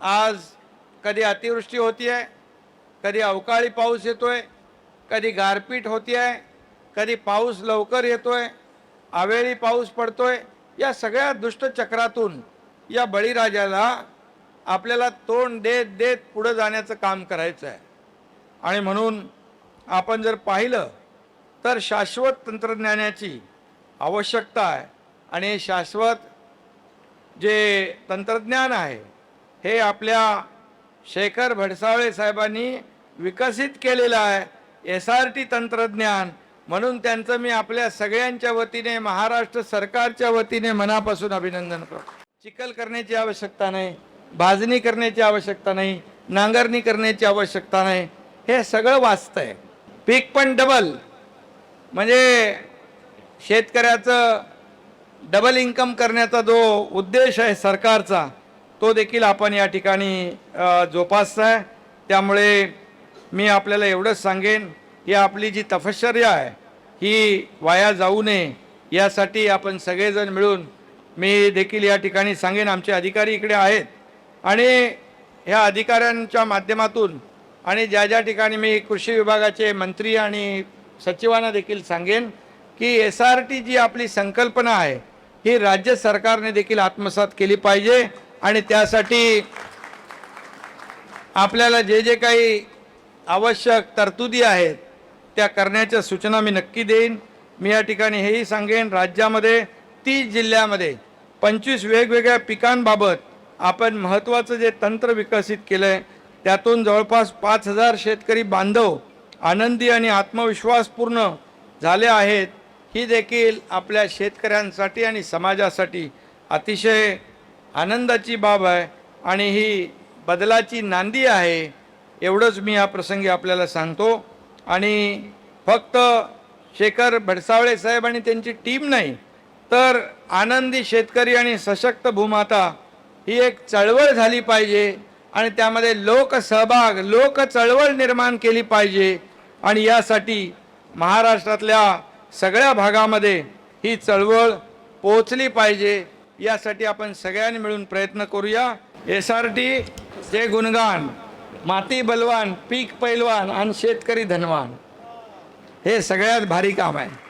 आज कधी अतिवृष्टी होती आहे कधी अवकाळी पाऊस येतो आहे कधी गारपीट होती आहे कधी पाऊस लवकर येतो आहे आवेळी पाऊस पडतो आहे या सगळ्या दुष्टचक्रातून या बळीराजाला आपल्याला तोंड देत देत पुढं जाण्याचं काम करायचं आहे. आणि म्हणून आपण जर पाहिलं तर शाश्वत तंत्रज्ञानाची आवश्यकता आहे. आणि शाश्वत जे तंत्रज्ञान आहे हे आपल्या शेखर भडसावळे साहेबांनी विकसित केलेलं आहे एस आर टी तंत्रज्ञान. म्हणून त्यांचं मी आपल्या सगळ्यांच्या वतीने महाराष्ट्र सरकारच्या वतीने मनापासून अभिनंदन करतो. चिखल करण्याची आवश्यकता नाही भाजणी करण्याची आवश्यकता नाही नांगरणी करण्याची आवश्यकता नाही हे सगळं वाचतंय. पीक पण डबल म्हणजे शेतकऱ्याचं डबल इन्कम करण्याचा जो उद्देश आहे सरकारचा तो देखील आपण या ठिकाणी जोपासता जोपासचा आहे त्यामुळे मी आपल्याला एवढंच सांगेन की आपली जी तपश्चर्या आहे ही वाया जाऊ नये. यासाठी आपण सगळेजण मिळून मी देखील या ठिकाणी सांगेन आमचे अधिकारी इकडे आहेत. आणि ह्या अधिकाऱ्यांच्या माध्यमातून आणि ज्या ज्या ठिकाणी मी कृषी विभागाचे मंत्री आणि सचिवांना देखील सांगेन की एस आर टी जी आपली संकल्पना आहे ही राज्य सरकारने देखील आत्मसात केली पाहिजे. आणि त्यासाठी आपल्याला जे जे काही आवश्यक तरतुदी आहेत त्या करण्याच्या सूचना मी नक्की देईन. मी या ठिकाणी हेही सांगेन राज्यामध्ये तीस जिल्ह्यामध्ये पंचवीस वेगवेगळ्या पिकांबाबत आपण महत्त्वाचं जे तंत्र विकसित केलं आहे त्यातून जवळपास पाच हजार शेतकरी बांधव आनंदी आणि आत्मविश्वासपूर्ण झाले आहेत. ही देखील आपल्या शेतकऱ्यांसाठी आणि समाजासाठी अतिशय आनंदाची बाब आहे आणि ही बदलाची नांदी आहे एवढंच मी या प्रसंगी आपल्याला सांगतो. आणि फक्त शेखर भडसावळे साहेब आणि त्यांची टीम नाही तर आनंदी शेतकरी आणि सशक्त भूमाता ही एक चळवळ झाली पाहिजे आणि त्यामध्ये लोकसहभाग लोक चळवळ निर्माण केली पाहिजे. आणि यासाठी महाराष्ट्रातल्या सगळ्या भागामध्ये ही चळवळ पोचली पाहिजे. यासाठी आपण सगळ्यांनी मिळून प्रयत्न करूया. एस आर टी जे गुणगान. माती बलवान पीक पैलवान आणि शेतकरी धनवान. हे सगळ्यात भारी काम आहे.